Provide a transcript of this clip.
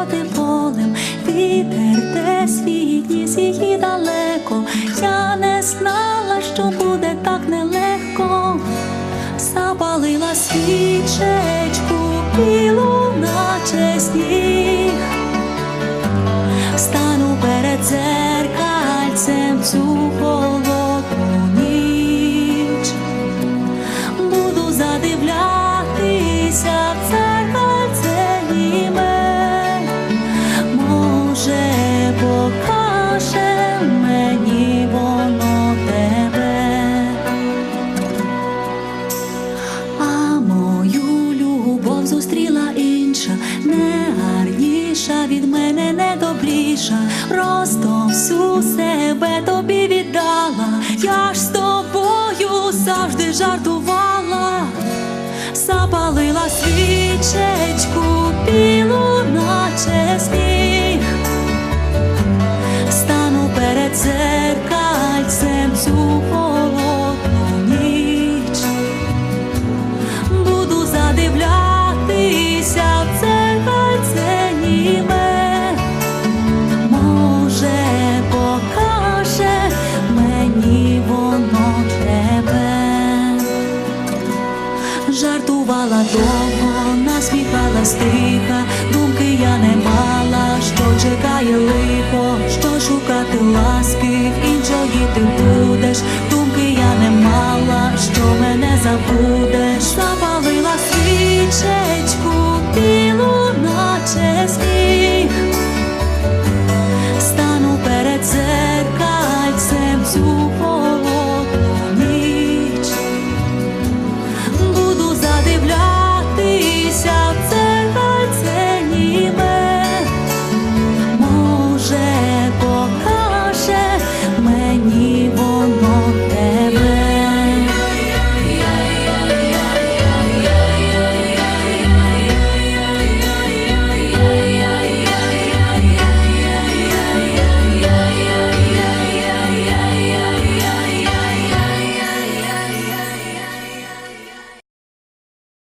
повсюди полем, вітер те свій ніс далеко. Я не знала, що буде так нелегко, запалила свічечку, білу, наче сніг, стану перед дзеркальцем цю. Гарніша від мене, не добріша. Просто всю себе тобі віддала. Я ж з тобою завжди жартувала, запалила свічечку, білу, наче сніг. Жартувала довго, насміхалась тиха, думки я не мала, що чекає лихо, що шукати ласки, в іншої ти будеш, думки я не мала, що мене забудеш, запалила сніг.